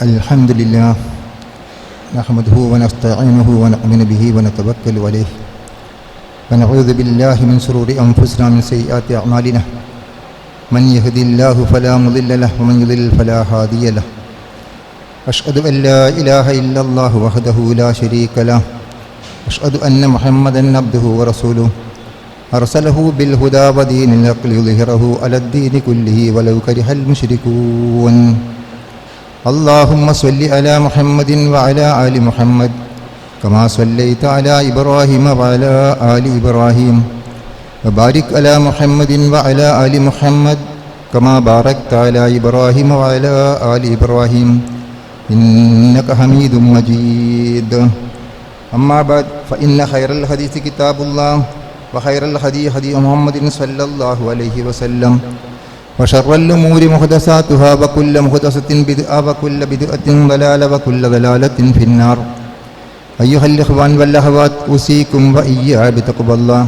الحمد لله نحمده ونستعينه ونؤمن به ونتوكل عليه ونعوذ بالله من شرور أنفسنا من سيئات أعمالنا. من يهد الله فلا مضل له ومن يضلل فلا هادي له. أشهد أن لا إله إلا الله وحده لا شريك له. أشهد أن محمدا عبده ورسوله. أرسله بالهدى ودين الحق ليظهره على الدين كله ولو كره المشركون. اللهم صل على محمد وعلى آل محمد كما صليت على إبراهيم وعلى آل إبراهيم وبارك على محمد وعلى آل محمد كما باركت على إبراهيم وعلى آل إبراهيم إنك حميد مجيد. أما بعد فإن خير الحديث كتاب الله وخير الهدي هدي محمد صلى الله عليه وسلم. وشر الأمور محدثاتها وكل محدثة بدعة وكل بدعة ضلالة وكل ضلالة في النار. أيها الإخوان والأخوات أوصيكم وإياي بتقوى الله.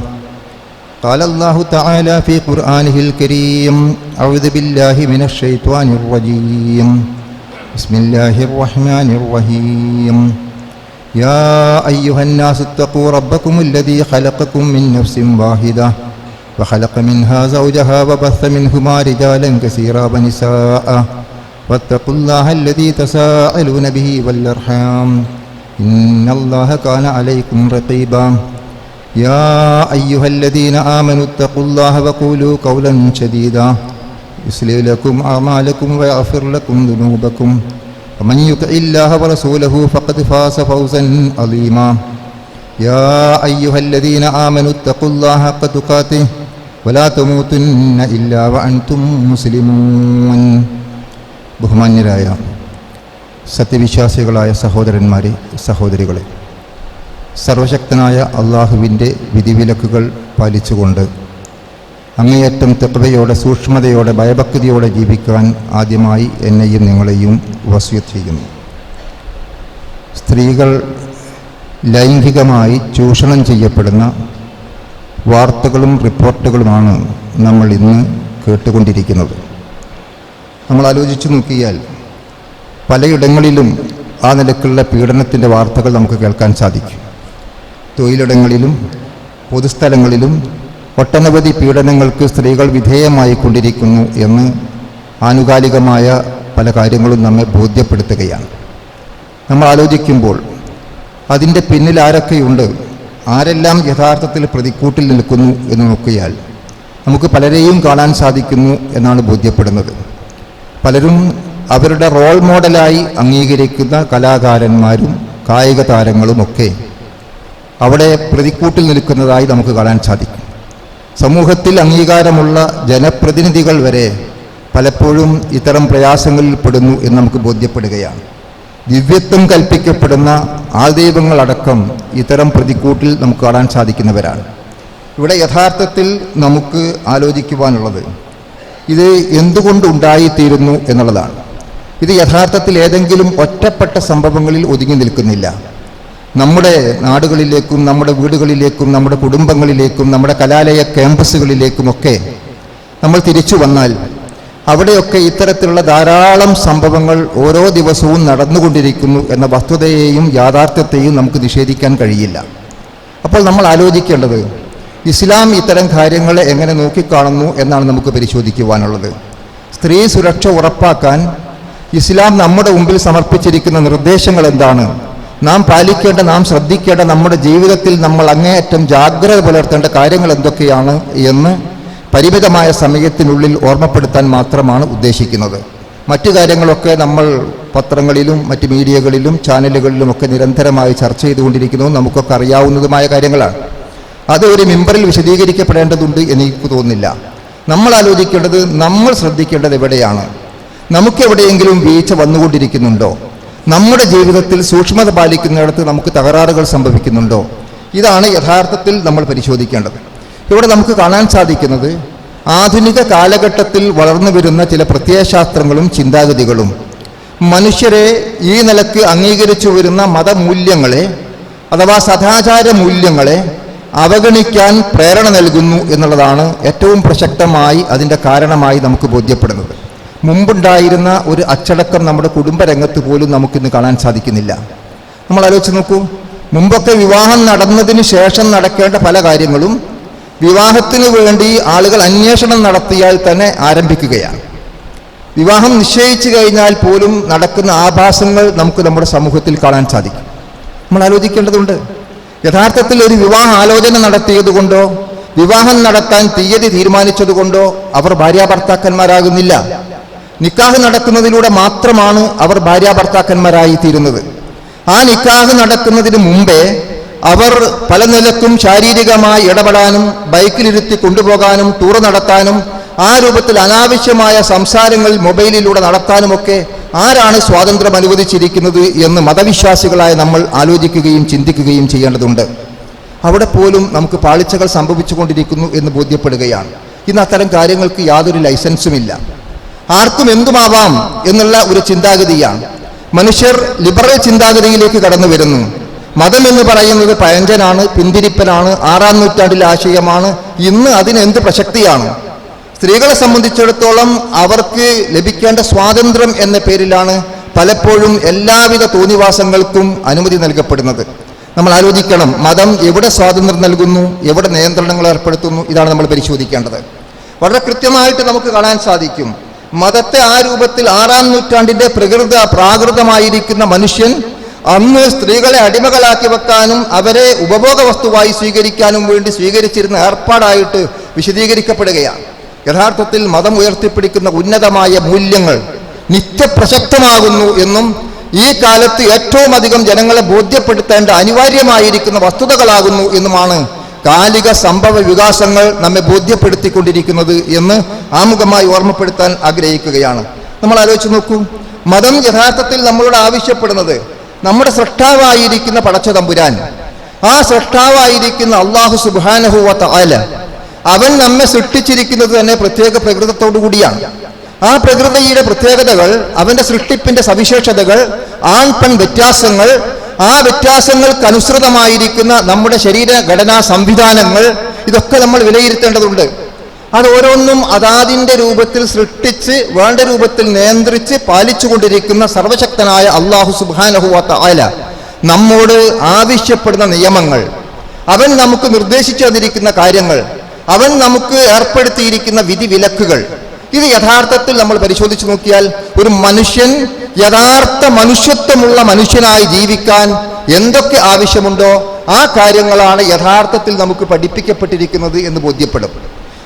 قال الله تعالى في قرآنه الكريم أعوذ بالله من الشيطان الرجيم. بسم الله الرحمن الرحيم. يا أيها الناس اتقوا ربكم الذي خلقكم من نفس واحدة. وخلق منها زوجها وبث منهما رجالا كثيرا ونساء. واتقوا الله الذي تساءلون به والأرحام. إن الله كان عليكم رقيبا. يا أيها الذين آمنوا اتقوا الله وقولوا قولا شديدا. يصلح لكم أعمالكم ويغفر لكم ذنوبكم. ومن يطع الله ورسوله فقد فاز فوزا عظيما. يا أيها الذين آمنوا اتقوا الله حق تقاته. മുസ്ലിമൂൻ ബഹുമാന്യരായ സത്യവിശ്വാസികളായ സഹോദരന്മാരെ സഹോദരികളെ സർവശക്തനായ അള്ളാഹുവിന്റെ വിധിവിലക്കുകൾ പാലിച്ചുകൊണ്ട് അങ്ങേയറ്റം തെക്കവയോടെ സൂക്ഷ്മതയോടെ ഭയഭക്തിയോടെ ജീവിക്കാൻ ആദ്യമായി എന്നെയും നിങ്ങളെയും വസ്യത്ത് ചെയ്യുന്നു. സ്ത്രീകൾ ലൈംഗികമായി ചൂഷണം ചെയ്യപ്പെടുന്ന വാർത്തകളും റിപ്പോർട്ടുകളുമാണ് നമ്മൾ ഇന്ന് കേട്ടുകൊണ്ടിരിക്കുന്നത്. നമ്മൾ ആലോചിച്ചു നോക്കിയാൽ പലയിടങ്ങളിലും ആ നിലക്കുള്ള പീഡനത്തിന്റെ വാർത്തകൾ നമുക്ക് കേൾക്കാൻ സാധിക്കും. തൊഴിലിടങ്ങളിലും പൊതുസ്ഥലങ്ങളിലും ഒട്ടനവധി പീഡനങ്ങൾക്ക് സ്ത്രീകൾ വിധേയമായി കൊണ്ടിരിക്കുന്നു എന്ന് ആനുകാലികമായ പല കാര്യങ്ങളും നമ്മെ ബോധ്യപ്പെടുത്തുകയാണ്. നമ്മൾ ആലോചിക്കുമ്പോൾ അതിന്റെ പിന്നിൽ ആരൊക്കെയുണ്ട്? ആരെല്ലാം യഥാർത്ഥത്തിൽ പ്രതിക്കൂട്ടിൽ നിൽക്കുന്നു എന്ന് നോക്കിയാൽ നമുക്ക് പലരെയും കാണാൻ സാധിക്കുന്നു എന്നാണ് ബോധ്യപ്പെടുന്നത്. പലരും അവരുടെ റോൾ മോഡലായി അംഗീകരിക്കുന്ന കലാകാരന്മാരും കായിക താരങ്ങളുമൊക്കെ അവിടെ പ്രതിക്കൂട്ടിൽ നിൽക്കുന്നതായി നമുക്ക് കാണാൻ സാധിക്കും. സമൂഹത്തിൽ അംഗീകാരമുള്ള ജനപ്രതിനിധികൾ വരെ പലപ്പോഴും ഇത്തരം പ്രയാസങ്ങളിൽ പെടുന്നു എന്ന് നമുക്ക് ബോധ്യപ്പെടുകയാണ്. ദിവ്യത്വം കൽപ്പിക്കപ്പെടുന്ന ആദൈവങ്ങളടക്കം ഇത്തരം പ്രതിക്കൂട്ടിൽ നമുക്ക് കാണാൻ സാധിക്കുന്നവരാണ്. ഇവിടെ യഥാർത്ഥത്തിൽ നമുക്ക് ആലോചിക്കുവാനുള്ളത് ഇത് എന്തുകൊണ്ട് ഉണ്ടായിത്തീരുന്നു എന്നുള്ളതാണ്. ഇത് യഥാർത്ഥത്തിൽ ഏതെങ്കിലും ഒറ്റപ്പെട്ട സംഭവങ്ങളിൽ ഒതുങ്ങി നിൽക്കുന്നില്ല. നമ്മുടെ നാടുകളിലേക്കും നമ്മുടെ വീടുകളിലേക്കും നമ്മുടെ കുടുംബങ്ങളിലേക്കും നമ്മുടെ കലാലയ ക്യാമ്പസുകളിലേക്കുമൊക്കെ നമ്മൾ തിരിച്ചു വന്നാൽ അവിടെയൊക്കെ ഇത്തരത്തിലുള്ള ധാരാളം സംഭവങ്ങൾ ഓരോ ദിവസവും നടന്നുകൊണ്ടിരിക്കുന്നു എന്ന വസ്തുതയെയും യാഥാർത്ഥ്യത്തെയും നമുക്ക് നിഷേധിക്കാൻ കഴിയില്ല. അപ്പോൾ നമ്മൾ ആലോചിക്കേണ്ടത് ഇസ്ലാം ഇത്തരം കാര്യങ്ങളെ എങ്ങനെ നോക്കിക്കാണുന്നു എന്നാണ് നമുക്ക് പരിശോധിക്കുവാനുള്ളത്. സ്ത്രീ സുരക്ഷ ഉറപ്പാക്കാൻ ഇസ്ലാം നമ്മുടെ മുമ്പിൽ സമർപ്പിച്ചിരിക്കുന്ന നിർദ്ദേശങ്ങൾ എന്താണ്? നാം പാലിക്കേണ്ട നാം ശ്രദ്ധിക്കേണ്ട നമ്മുടെ ജീവിതത്തിൽ നമ്മൾ അങ്ങേയറ്റം ജാഗ്രത പുലർത്തേണ്ട കാര്യങ്ങൾ എന്തൊക്കെയാണ് എന്ന് പരിമിതമായ സമയത്തിനുള്ളിൽ ഓർമ്മപ്പെടുത്താൻ മാത്രമാണ് ഉദ്ദേശിക്കുന്നത്. മറ്റു കാര്യങ്ങളൊക്കെ നമ്മൾ പത്രങ്ങളിലും മറ്റ് മീഡിയകളിലും ചാനലുകളിലുമൊക്കെ നിരന്തരമായി ചർച്ച ചെയ്തുകൊണ്ടിരിക്കുന്നു. നമുക്കൊക്കെ അറിയാവുന്നതുമായ കാര്യങ്ങളാണ്. അത് ഒരു മെമ്പറിൽ വിശദീകരിക്കപ്പെടേണ്ടതുണ്ട് എനിക്ക് തോന്നുന്നില്ല. നമ്മൾ ആലോചിക്കേണ്ടത് നമ്മൾ ശ്രദ്ധിക്കേണ്ടത് എവിടെയാണ്? നമുക്കെവിടെയെങ്കിലും വീഴ്ച വന്നുകൊണ്ടിരിക്കുന്നുണ്ടോ? നമ്മുടെ ജീവിതത്തിൽ സൂക്ഷ്മത പാലിക്കുന്നിടത്ത് നമുക്ക് തകരാറുകൾ സംഭവിക്കുന്നുണ്ടോ? ഇതാണ് യഥാർത്ഥത്തിൽ നമ്മൾ പരിശോധിക്കേണ്ടത്. ഇവിടെ നമുക്ക് കാണാൻ സാധിക്കുന്നത് ആധുനിക കാലഘട്ടത്തിൽ വളർന്നു വരുന്ന ചില പ്രത്യയശാസ്ത്രങ്ങളും ചിന്താഗതികളും. മനുഷ്യരെ ഈ നിലയ്ക്ക് അംഗീകരിച്ചു വരുന്ന മതമൂല്യങ്ങളെ അഥവാ സദാചാര മൂല്യങ്ങളെ അവഗണിക്കാൻ പ്രേരണ നൽകുന്നു എന്നുള്ളതാണ് ഏറ്റവും പ്രസക്തമായി അതിന്റെ കാരണമായി നമുക്ക് ബോധ്യപ്പെടുന്നത്. മുമ്പുണ്ടായിരുന്ന ഒരു അച്ചടക്കം നമ്മുടെ കുടുംബരംഗത്ത് പോലും നമുക്കിന്ന് കാണാൻ സാധിക്കുന്നില്ല. നമ്മൾ ആലോചിച്ച് നോക്കൂ മുമ്പൊക്കെ വിവാഹം നടന്നതിന് ശേഷം നടക്കേണ്ട പല കാര്യങ്ങളും വിവാഹത്തിന് വേണ്ടി ആളുകൾ അന്വേഷണം നടത്തിയാൽ തന്നെ ആരംഭിക്കുകയാണ്. വിവാഹം നിശ്ചയിച്ചു കഴിഞ്ഞാൽ പോലും നടക്കുന്ന ആഭാസങ്ങൾ നമുക്ക് നമ്മുടെ സമൂഹത്തിൽ കാണാൻ സാധിക്കും. നമ്മൾ ആലോചിക്കേണ്ടതുണ്ട് യഥാർത്ഥത്തിൽ ഒരു വിവാഹ ആലോചന നടത്തിയതുകൊണ്ടോ വിവാഹം നടത്താൻ തീയതി തീരുമാനിച്ചതുകൊണ്ടോ അവർ ഭാര്യാഭർത്താക്കന്മാരാകുന്നില്ല. നിക്കാഹ് നടക്കുന്നതിലൂടെ മാത്രമാണ് അവർ ഭാര്യാഭർത്താക്കന്മാരായി തീരുന്നത് ആ നിക്കാഹ് നടക്കുന്നതിന് മുമ്പേ അവർ പല നിലക്കും ശാരീരികമായി ഇടപെടാനും ബൈക്കിലിരുത്തി കൊണ്ടുപോകാനും ടൂർ നടത്താനും ആ രൂപത്തിൽ അനാവശ്യമായ സംസാരങ്ങൾ മൊബൈലിലൂടെ നടത്താനുമൊക്കെ ആരാണ് സ്വാതന്ത്ര്യം അനുവദിച്ചിരിക്കുന്നത് എന്ന് മതവിശ്വാസികളായ നമ്മൾ ആലോചിക്കുകയും ചിന്തിക്കുകയും ചെയ്യേണ്ടതുണ്ട്. അവിടെ പോലും നമുക്ക് പാളിച്ചകൾ സംഭവിച്ചുകൊണ്ടിരിക്കുന്നു എന്ന് ബോധ്യപ്പെടുകയാണ്. ഇന്ന് അത്തരം കാര്യങ്ങൾക്ക് യാതൊരു ലൈസൻസുമില്ല. ആർക്കും എന്തുമാവാം എന്നുള്ള ഒരു ചിന്താഗതിയാണ്. മനുഷ്യർ ലിബറൽ ചിന്താഗതിയിലേക്ക് കടന്നു വരുന്നു. മതം എന്ന് പറയുന്നത് പഴഞ്ചനാണ് പിന്തിരിപ്പനാണ് ആറാം നൂറ്റാണ്ടിലെ ആശയമാണ് ഇന്ന് അതിന് എന്ത് പ്രസക്തിയാണ് സ്ത്രീകളെ സംബന്ധിച്ചിടത്തോളം അവർക്ക് ലഭിക്കേണ്ട സ്വാതന്ത്ര്യം എന്ന പേരിലാണ് പലപ്പോഴും എല്ലാവിധ തോന്നിവാസങ്ങൾക്കും അനുമതി നൽകപ്പെടുന്നത്. നമ്മൾ ആലോചിക്കണം മതം എവിടെ സ്വാതന്ത്ര്യം നൽകുന്നു എവിടെ നിയന്ത്രണങ്ങൾ ഏർപ്പെടുത്തുന്നു ഇതാണ് നമ്മൾ പരിശോധിക്കേണ്ടത്. വളരെ കൃത്യമായിട്ട് നമുക്ക് കാണാൻ സാധിക്കും മതത്തെ ആ രൂപത്തിൽ ആറാം നൂറ്റാണ്ടിന്റെ പ്രകൃത പ്രാകൃതമായിരിക്കുന്ന മനുഷ്യൻ അന്ന് സ്ത്രീകളെ അടിമകളാക്കി വെക്കാനും അവരെ ഉപഭോഗ വസ്തുവായി സ്വീകരിക്കാനും വേണ്ടി സ്വീകരിച്ചിരുന്ന ഏർപ്പാടായിട്ട് വിശദീകരിക്കപ്പെടുകയാണ്. യഥാർത്ഥത്തിൽ മതം ഉയർത്തിപ്പിടിക്കുന്ന ഉന്നതമായ മൂല്യങ്ങൾ നിത്യപ്രസക്തമാകുന്നു എന്നും ഈ കാലത്ത് ഏറ്റവും അധികം ജനങ്ങളെ ബോധ്യപ്പെടുത്തേണ്ട അനിവാര്യമായിരിക്കുന്ന വസ്തുതകളാകുന്നു എന്നുമാണ് കാലിക സംഭവ വികാസങ്ങൾ നമ്മെ ബോധ്യപ്പെടുത്തിക്കൊണ്ടിരിക്കുന്നത് എന്ന് ആമുഖമായി ഓർമ്മപ്പെടുത്താൻ ആഗ്രഹിക്കുകയാണ്. നമ്മൾ ആലോചിച്ച് നോക്കൂ മതം യഥാർത്ഥത്തിൽ നമ്മളോട് ആവശ്യപ്പെടുന്നത് നമ്മുടെ സൃഷ്ടാവായിരിക്കുന്ന പടച്ച തമ്പുരാൻ. ആ സൃഷ്ടാവായിരിക്കുന്ന അള്ളാഹു സുബാനഹുവത്ത ആല അവൻ നമ്മെ സൃഷ്ടിച്ചിരിക്കുന്നത് തന്നെ പ്രത്യേക പ്രകൃതത്തോടു കൂടിയാണ്. ആ പ്രകൃതിയുടെ പ്രത്യേകതകൾ അവന്റെ സൃഷ്ടിപ്പിന്റെ സവിശേഷതകൾ ആൺ പെൺ വ്യത്യാസങ്ങൾ ആ വ്യത്യാസങ്ങൾക്ക് അനുസൃതമായിരിക്കുന്ന നമ്മുടെ ശരീരഘടനാ സംവിധാനങ്ങൾ ഇതൊക്കെ നമ്മൾ വിലയിരുത്തേണ്ടതുണ്ട്. അത് ഓരോന്നും അതാതിന്റെ രൂപത്തിൽ സൃഷ്ടിച്ച് വേണ്ട രൂപത്തിൽ നിയന്ത്രിച്ച് പാലിച്ചുകൊണ്ടിരിക്കുന്ന സർവശക്തനായ അള്ളാഹു സുബാനഹുവാത്ത ആല നമ്മോട് ആവശ്യപ്പെടുന്ന നിയമങ്ങൾ അവൻ നമുക്ക് നിർദ്ദേശിച്ചു തന്നിരിക്കുന്ന കാര്യങ്ങൾ അവൻ നമുക്ക് ഏർപ്പെടുത്തിയിരിക്കുന്ന വിധി വിലക്കുകൾ ഇത് യഥാർത്ഥത്തിൽ നമ്മൾ പരിശോധിച്ചു നോക്കിയാൽ ഒരു മനുഷ്യൻ യഥാർത്ഥ മനുഷ്യത്വമുള്ള മനുഷ്യനായി ജീവിക്കാൻ എന്തൊക്കെ ആവശ്യമുണ്ടോ ആ കാര്യങ്ങളാണ് യഥാർത്ഥത്തിൽ നമുക്ക് പഠിപ്പിക്കപ്പെട്ടിരിക്കുന്നത് എന്ന് ബോധ്യപ്പെടും.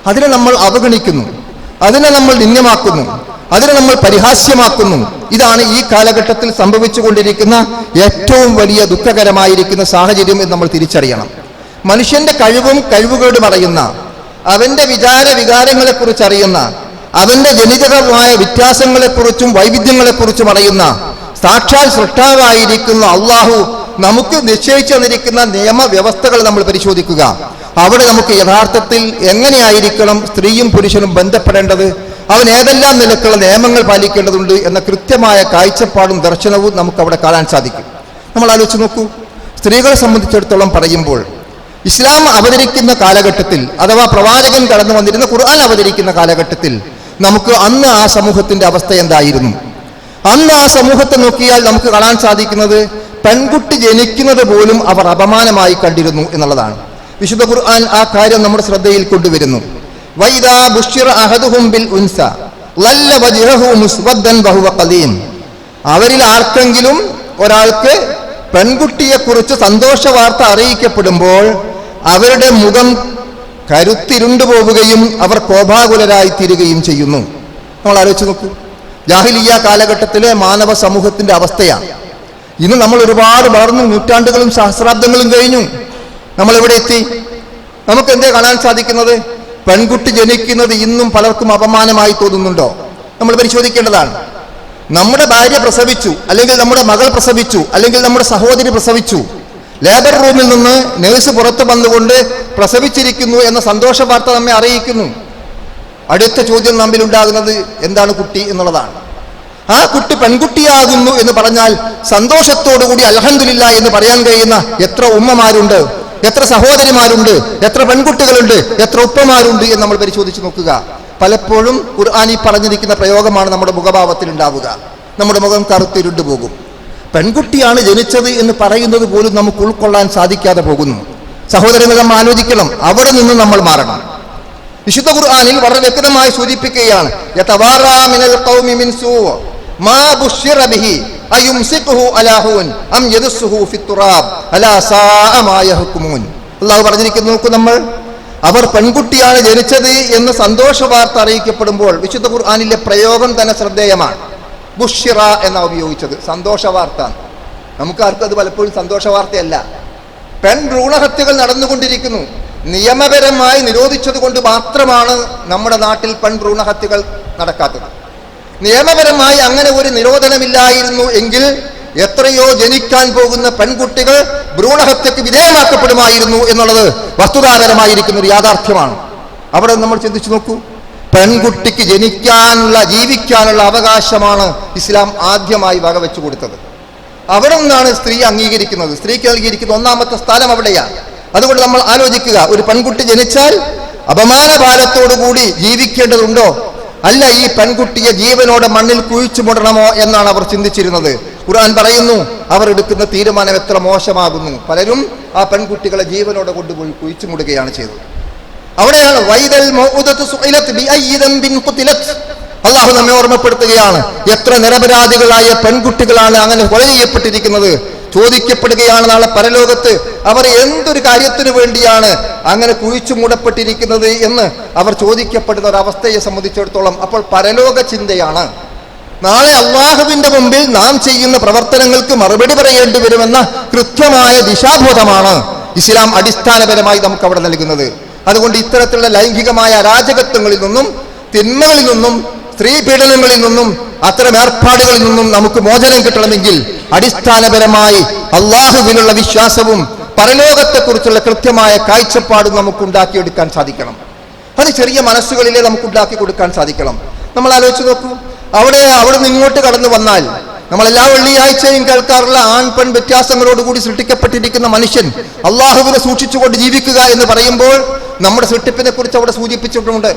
അതിനെ നമ്മൾ അവഗണിക്കുന്നു. അതിനെ നമ്മൾ നിന്ദമാക്കുന്നു അതിനെ നമ്മൾ പരിഹാസ്യമാക്കുന്നു. ഇതാണ് ഈ കാലഘട്ടത്തിൽ സംഭവിച്ചുകൊണ്ടിരിക്കുന്ന ഏറ്റവും വലിയ ദുഃഖകരമായിരിക്കുന്ന സാഹചര്യം എന്ന് നമ്മൾ തിരിച്ചറിയണം. മനുഷ്യന്റെ കഴിവും കഴിവുകേടും അറിയുന്ന അവന്റെ വിചാര വികാരങ്ങളെക്കുറിച്ച് അറിയുന്ന അവന്റെ ജനിതകമായ വ്യത്യാസങ്ങളെക്കുറിച്ചും വൈവിധ്യങ്ങളെക്കുറിച്ചും അറിയുന്ന സാക്ഷാൽ സൃഷ്ടാവായിരിക്കുന്ന അള്ളാഹു നമുക്ക് നിശ്ചയിച്ചു തന്നിരിക്കുന്ന നിയമവ്യവസ്ഥകൾ നമ്മൾ പരിശോധിക്കുക. അവിടെ നമുക്ക് യഥാർത്ഥത്തിൽ എങ്ങനെയായിരിക്കണം സ്ത്രീയും പുരുഷനും ബന്ധപ്പെടേണ്ടത്? അവൻ ഏതെല്ലാം നിലക്കുള്ള നിയമങ്ങൾ പാലിക്കേണ്ടതുണ്ട് എന്ന കൃത്യമായ കാഴ്ചപ്പാടും ദർശനവും നമുക്ക് അവിടെ കാണാൻ സാധിക്കും. നമ്മൾ ആലോചിച്ച് നോക്കൂ. സ്ത്രീകളെ സംബന്ധിച്ചിടത്തോളം പറയുമ്പോൾ ഇസ്ലാം അവതരിക്കുന്ന കാലഘട്ടത്തിൽ അഥവാ പ്രവാചകൻ കടന്നു വന്നിരുന്ന ഖുർആൻ അവതരിക്കുന്ന കാലഘട്ടത്തിൽ നമുക്ക് അന്ന് ആ സമൂഹത്തിന്റെ അവസ്ഥ എന്തായിരുന്നു? അന്ന് ആ സമൂഹത്തെ നോക്കിയാൽ നമുക്ക് കാണാൻ സാധിക്കുന്നത് പെൺകുട്ടി ജനിക്കുന്നത് പോലും അവർ അപമാനമായി കണ്ടിരുന്നു എന്നുള്ളതാണ്. വിശുദ്ധ ഖുർആൻ ആ കാര്യം നമ്മുടെ ശ്രദ്ധയിൽ കൊണ്ടുവരുന്നു. വൈദാ ബിൽ ഉൻസ. മുസ്വദ്ദൻ ബഹുവ അവരിൽ ആർക്കെങ്കിലും ഒരാൾക്ക് പെൺകുട്ടിയെക്കുറിച്ച് സന്തോഷ വാർത്ത അറിയിക്കപ്പെടുമ്പോൾ അവരുടെ മുഖം കരുത്തിരുണ്ടു പോവുകയും അവർ കോപാകുലരായി തീരുകയും ചെയ്യുന്നു. നമ്മൾ ആലോചിച്ച് നോക്കൂ. ജാഹിലിയ കാലഘട്ടത്തിലെ മാനവ സമൂഹത്തിന്റെ അവസ്ഥയാണ് ഇന്ന് നമ്മൾ ഒരുപാട് വളർന്നു നൂറ്റാണ്ടുകളും സഹസ്രാബ്ദങ്ങളും കഴിഞ്ഞു. നമ്മൾ എവിടെ എത്തി നമുക്ക് എന്തേ കാണാൻ സാധിക്കുന്നത്? പെൺകുട്ടി ജനിക്കുന്നത് ഇന്നും പലർക്കും അപമാനമായി തോന്നുന്നുണ്ടോ? നമ്മൾ പരിശോധിക്കേണ്ടതാണ്. നമ്മുടെ ഭാര്യ പ്രസവിച്ചു അല്ലെങ്കിൽ നമ്മുടെ മകൾ പ്രസവിച്ചു അല്ലെങ്കിൽ നമ്മുടെ സഹോദരി പ്രസവിച്ചു. ലേബർ റൂമിൽ നിന്ന് നേഴ്സ് പുറത്തു വന്നുകൊണ്ട് പ്രസവിച്ചിരിക്കുന്നു എന്ന സന്തോഷ വാർത്ത നമ്മെ അറിയിക്കുന്നു. അടുത്ത ചോദ്യം നമ്മിൽ ഉണ്ടാകുന്നത് എന്താണ് കുട്ടി എന്നുള്ളതാണ്. ആ കുട്ടി പെൺകുട്ടിയാകുന്നു എന്ന് പറഞ്ഞാൽ സന്തോഷത്തോടുകൂടി അലഹന്ദില്ല എന്ന് പറയാൻ കഴിയുന്ന എത്ര ഉമ്മമാരുണ്ട്? എത്ര സഹോദരിമാരുണ്ട് എത്ര പെൺകുട്ടികളുണ്ട് എത്ര ഉപ്പമാരുണ്ട് എന്ന് നമ്മൾ പരിശോധിച്ച് നോക്കുക. പലപ്പോഴും ഖുർആാനി പറഞ്ഞിരിക്കുന്ന പ്രയോഗമാണ് നമ്മുടെ മുഖഭാവത്തിൽ ഉണ്ടാവുക. നമ്മുടെ മുഖം കറുത്തിരുണ്ടു പോകും. പെൺകുട്ടിയാണ് ജനിച്ചത് എന്ന് പറയുന്നത് പോലും നമുക്ക് ഉൾക്കൊള്ളാൻ സാധിക്കാതെ പോകുന്നു. സഹോദരങ്ങൾ നമ്മൾ ആലോചിക്കണം അവിടെ നിന്ന് നമ്മൾ മാറണം. വിശുദ്ധ ഖുർആാനിൽ വളരെ വ്യക്തമായി സൂചിപ്പിക്കുകയാണ് യതവാറാ മിനൽ ഖൗമി മിൻ സൂ മാ ബുശ്ശിറ ബിഹി അയുംസിഖുഹു അലാ അം യദസ്സുഹു ഫിത്തുറാബ് അലാ സാഅ മാ യഹ്കുമൂൻ. അല്ലാഹു പറഞ്ഞിരിക്കുന്നു നോക്കൂ നമ്മൾ അവർ പെൺകുട്ടിയാണ് ജനിച്ചത് എന്ന് സന്തോഷ വാർത്ത അറിയിക്കപ്പെടുമ്പോൾ വിശുദ്ധ ഖുർആനിലെ പ്രയോഗം തന്നെ ശ്രദ്ധേയമാണ്. ബുഷിറ എന്ന ഉപയോഗിച്ചത് സന്തോഷ വാർത്ത. നമുക്കാർക്കും അത് പലപ്പോഴും സന്തോഷ വാർത്തയല്ല. പെൺ ഭ്രൂണഹത്യകൾ നടന്നുകൊണ്ടിരിക്കുന്നു. നിയമപരമായി നിരോധിച്ചത് കൊണ്ട് മാത്രമാണ് നമ്മുടെ നാട്ടിൽ പെൺ ഭ്രൂണഹത്യകൾ നടക്കാത്തത്. നിയമപരമായി അങ്ങനെ ഒരു നിരോധനമില്ലായിരുന്നു എങ്കിൽ എത്രയോ ജനിക്കാൻ പോകുന്ന പെൺകുട്ടികൾ ഭ്രൂണഹത്യക്ക് വിധേയമാക്കപ്പെടുമായിരുന്നു എന്നുള്ളത് വസ്തുതാപരമായിരിക്കുന്ന ഒരു യാഥാർത്ഥ്യമാണ്. അവിടെ നമ്മൾ ചിന്തിച്ചു നോക്കൂ. പെൺകുട്ടിക്ക് ജനിക്കാനുള്ള ജീവിക്കാനുള്ള അവകാശമാണ് ഇസ്ലാം ആദ്യമായി വകവെച്ചു കൊടുത്തത്. അവിടെ നിന്നാണ് സ്ത്രീ അംഗീകരിക്കുന്നത്. സ്ത്രീക്ക് നൽകിയിരിക്കുന്ന ഒന്നാമത്തെ സ്ഥലം അവിടെയാണ്. അതുകൊണ്ട് നമ്മൾ ആലോചിക്കുക ഒരു പെൺകുട്ടി ജനിച്ചാൽ അപമാനഭാരത്തോടുകൂടി ജീവിക്കേണ്ടതുണ്ടോ? അല്ല ഈ പെൺകുട്ടിയെ ജീവനോടെ മണ്ണിൽ കുഴിച്ചു മുടണമോ എന്നാണ് അവർ ചിന്തിച്ചിരുന്നത്. ഖുർആൻ പറയുന്നു അവർ എടുക്കുന്ന തീരുമാനം എത്ര മോശമാകുന്നു. പലരും ആ പെൺകുട്ടികളെ ജീവനോടെ കൊണ്ടുപോയി കുഴിച്ചു മുടുകയാണ് ചെയ്തത്. അവിടെയാണ് വൈദൽ അള്ളാഹു നമ്മെ ഓർമ്മപ്പെടുത്തുകയാണ് എത്ര നിരപരാധികളായ പെൺകുട്ടികളാണ് അങ്ങനെ കൊല ചെയ്യപ്പെട്ടിരിക്കുന്നത്. ചോദിക്കപ്പെടുകയാണ് നാളെ പരലോകത്ത്. അവർ എന്തൊരു കാര്യത്തിനു വേണ്ടിയാണ് അങ്ങനെ കുഴിച്ചു മൂടപ്പെട്ടിരിക്കുന്നത് എന്ന് അവർ ചോദിക്കപ്പെടുന്ന ഒരു അവസ്ഥയെ സംബന്ധിച്ചിടത്തോളം അപ്പോൾ പരലോക ചിന്തയാണ്. നാളെ അള്ളാഹുവിന്റെ മുമ്പിൽ നാം ചെയ്യുന്ന പ്രവർത്തനങ്ങൾക്ക് മറുപടി പറയേണ്ടി വരുമെന്ന കൃത്യമായ ദിശാബോധമാണ് ഇസ്ലാം അടിസ്ഥാനപരമായി നമുക്ക് അവിടെ നൽകുന്നത്. അതുകൊണ്ട് ഇത്തരത്തിലുള്ള ലൈംഗികമായ അരാജകത്വങ്ങളിൽ നിന്നും തിന്മകളിൽ നിന്നും സ്ത്രീ പീഡനങ്ങളിൽ നിന്നും അത്തരം ഏർപ്പാടുകളിൽ നിന്നും നമുക്ക് മോചനം കിട്ടണമെങ്കിൽ അടിസ്ഥാനപരമായി അള്ളാഹുവിനുള്ള വിശ്വാസവും പരലോകത്തെക്കുറിച്ചുള്ള കൃത്യമായ കാഴ്ചപ്പാടും നമുക്ക് ഉണ്ടാക്കിയെടുക്കാൻ സാധിക്കണം. അത് ചെറിയ മനസ്സുകളിലെ നമുക്ക് ഉണ്ടാക്കി കൊടുക്കാൻ സാധിക്കണം. നമ്മൾ ആലോചിച്ച് നോക്കൂ. അവിടെ അവിടെ നിന്ന് ഇങ്ങോട്ട് കടന്നു വന്നാൽ നമ്മൾ എല്ലാ വെള്ളിയാഴ്ചയും കേൾക്കാറുള്ള ആൺ പെൺ വ്യത്യാസങ്ങളോടുകൂടി സൃഷ്ടിക്കപ്പെട്ടിരിക്കുന്ന മനുഷ്യൻ അള്ളാഹുവിനെ സൂക്ഷിച്ചുകൊണ്ട് ജീവിക്കുക എന്ന് പറയുമ്പോൾ നമ്മുടെ സൃഷ്ടിപ്പിനെ കുറിച്ച് അവിടെ സൂചിപ്പിച്ചിട്ടുണ്ട്.